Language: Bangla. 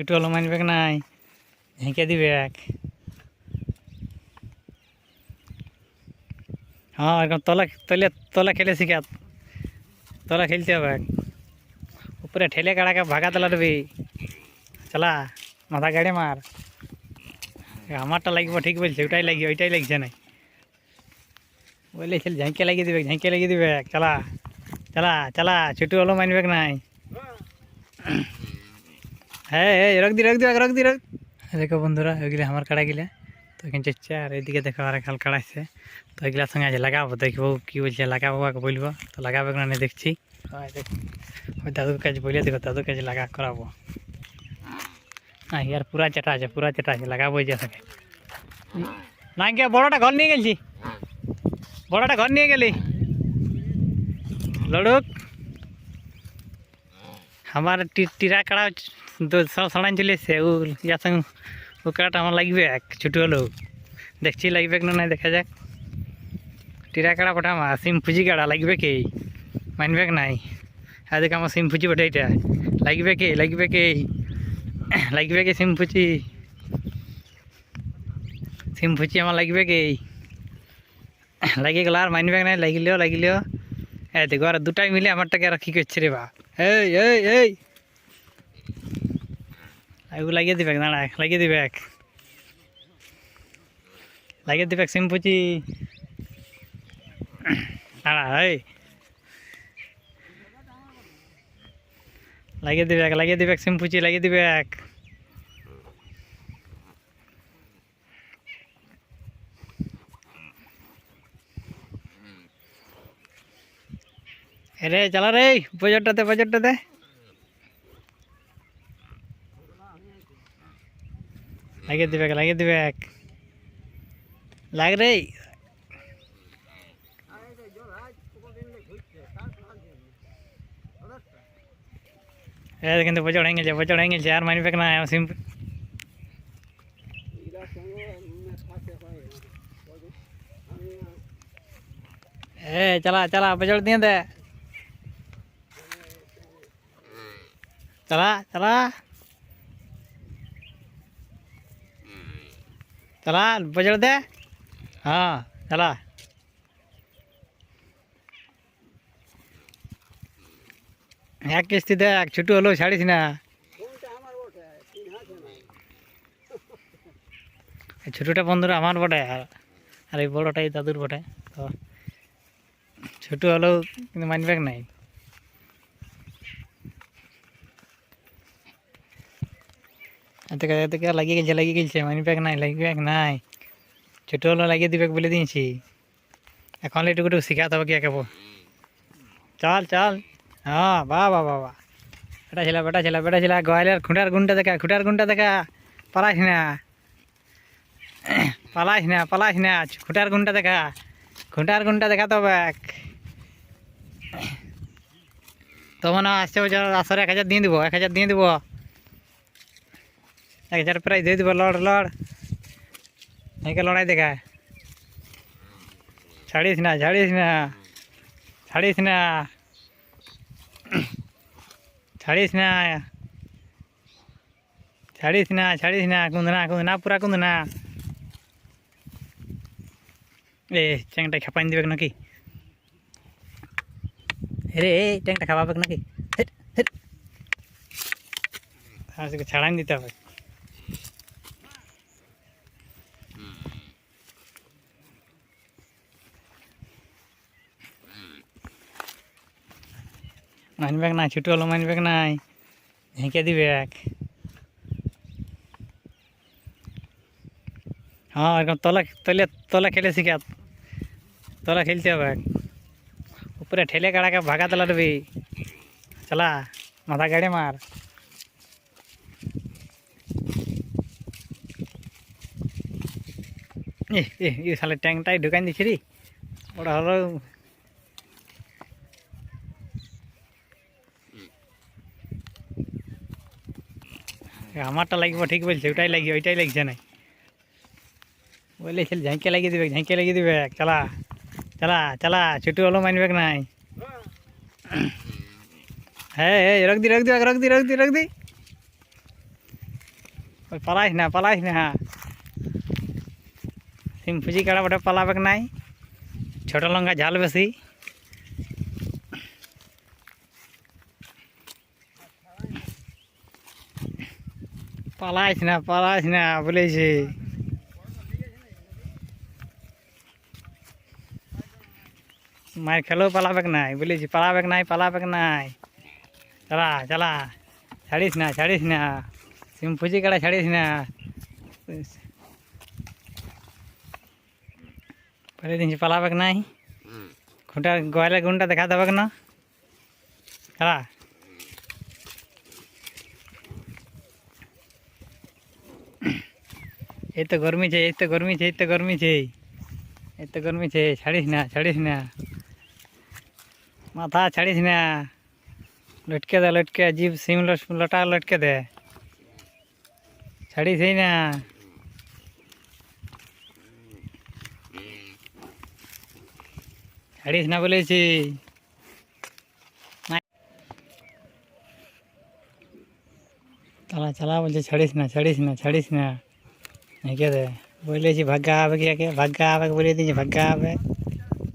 ছুটু হলো মানবে নাই। ঝেঁকে দিবে এক হ্যাঁ এরকম তলা তলে তলা খেলে শিখা তলা খেলতে হবে। উপরে ঠেলে কাড়াকে ভাগা তলা দেবি। চালা, মাথা গাড়ি মার। আমারটা লাগবে ঠিক বলছে, ওটাই লাগবে ওইটাই লাগছে না বলে খেল, ঝাঁকে লাগিয়ে দিবে, ঝাঁকে লাগিয়ে দিবে চালা চালা চালা, ছুটু হলো মানবে নাই। হ্যাঁ হ্যাঁ রখ দি রখ দি রখ দি রখ দেখো বন্ধুরা ওইগুলো আমার কাড়া গিলা। তো এখানে চাচ্ছে আর এইদিকে দেখো আর খাল কাড়াইছে তো এগুলার সঙ্গে আজ লাগাবো দেখব কী বলছে লাগাবো ওকে বলব। তো লাগাবে না দেখছি। ওই দাদুর কাছে বলে দেখো দাদুর কাছে লাগা করাবো। হ্যাঁ ইয়ার পুরা চেটা আছে পুরা চেটা আছে লাগাবো যে থাকে না কে বড়টা ঘর নিয়ে গেছি বড়টা ঘর নিয়ে গেলি। লড়ুক। আমার টিরা কাড়া সব সড়ান চলে এসছে ও ইয়ার সঙ্গে ও কাড়াটা আমার লাগবে এক ছোটো হলেও দেখছি লাগবে না নাই দেখা যাক টিরা কাড়া পটা আমার সিম ফুজি কাড়া লাগবে কে মানবে নাই দেখ আমার সিম ফুজি বটে এটা লাগবে কে লাগবে কে লাগবে কে সিম ফুজি আমার লাগবে কে লাগি গেল আর মানবে নাই লাগিলেও লাগিলেও এই দেখো আর দুটাই মিলে আমারটাকে আর কি করছে রে বা এই এই এই। এগুলো লাগিয়ে দিবে দাঁড়া লাগিয়ে দিবে এক লাগিয়ে দিবে সিম্পুচি দাঁড়া এই। লাগিয়ে দিবে এক লাগিয়ে দিবে সিম্পুচি লাগিয়ে দিবে এক রে চালা রে বাজারটাতে বাজারটাতে লাগিয়ে দিবে লাগিয়ে দিবে এক লাগ রে এ কিন্তু বজড় হয়ে গেছে বজড় হয়ে গেছে আর মানি না সিম্পল এ চালা চালা বজড় দিয়ে দে চালা চালা চালা বজড় দে। হ্যাঁ চালা এক কিস্তি দেখ ছুটু হলো ছাড়িস না। ছোটোটা বন্ধুরা আমার বটে, আর এই বড়টাই দাদুর বটে। তো, ছোটো হলেও কিন্তু মানবেক নাই। এতে এতে লাগিয়ে গেছে লাগিয়ে গেছে মানি ব্যাগ নাই লাগি ব্যাগ নাই। ছোটো হলো লাগিয়ে দিবে বলে দিয়েছি। এখন একটু শিখাতে হবে কি একে চল চল। হ্যাঁ বাহ বাহ বাহ বেটা ছিল বেটা ছিল বেটা ছিল, গোয়ালের খুঁটার গুণটা দেখা, খুঁটার গুণটা দেখা। পালাইস না। পালাইস না পালাইস না। খুঁটার গুণটা দেখা। খুঁটার গুণটা দেখা তো ব্যাগ তো আসছে বছর আসরে এক হাজার দিয়ে দিব, এক হাজার দিয়ে দিব। এক হাজার প্রাইজ দিয়ে দিব, লড় লড়। একে লড়াই দেখা। ছাড়িস না ছাড়িস না ছাড়িস না। ছাড়িস না। ছাড়িস না ছাড়িস না, কুন্দনা কুন্দনা, পুরা কুন্দনা। এ, চ্যাংটা খেপাইন দিবে নাকি? রে এই ট্যাংটা খাওয়াবে নাকি? ছাড়াই দিতে হবে। মানবে না ছোটো হলো মানবে নাই। ঝেঁকে দিবে এক। হ্যাঁ এরকম তলা তলে তলা খেলে শিখা তলা খেলতে হবে উপরে ঠেলে কাড়াকে ভাগা তলা দেবি। চলা, মাথা গাড়ি মার। এ এ শালে ট্যাংটাই ঢুকাই দিছি রে। ওটা হলো আমারটা লাগবে, ঠিক বলছে ওটাই লাগবে, ওইটাই লাগছে না বলে, খেল ঝাঁকে লাগিয়ে দিবে ঝাঁকে লাগিয়ে দিবে, চালা চালা চালা, ছুটু হলো মানবে নাই। হ্যাঁ হ্যাঁ রখ দি রখ দি রখ দি রখ দি রখ দি। ওই পালাইস না পালাইস না। সিম ফুজি কাড়া বটে পালাবে নাই। ছোট লঙ্কা ঝাল বেশি। পালাইস না পালাইস না বলেছি মার খেলেও পালাবেক নাই বলেছি পালাবেক নাই পালাবেক নাই। চালা চালা ছাড়িস না ছাড়িস না। সিম ফুজি কাড়া ছাড়িস না। বলে দিনছি পালাবেক নাই। খুঁটা গোয়ালে গুণটা দেখা দেবেক না। চালা। এই তো গরমি છે এই তো গরমি છે এই তো গরমি છે এই তো গরমি છે ছাড়িস না ছাড়িস না মাথা ছাড়িস না লটকে দে লটকে জীব সিম লট- লটা লটকে দে ছাড়িস এই না ছাড়িস না বলেছি নাই। চালা চালা বলছে ছাড়িস না ছাড়িস না ছাড়িস না এঁকে দে বলেছি ভাগ্যা হবে কি একে भग्गा হবে বলে দিয়েছি भग्गा হবে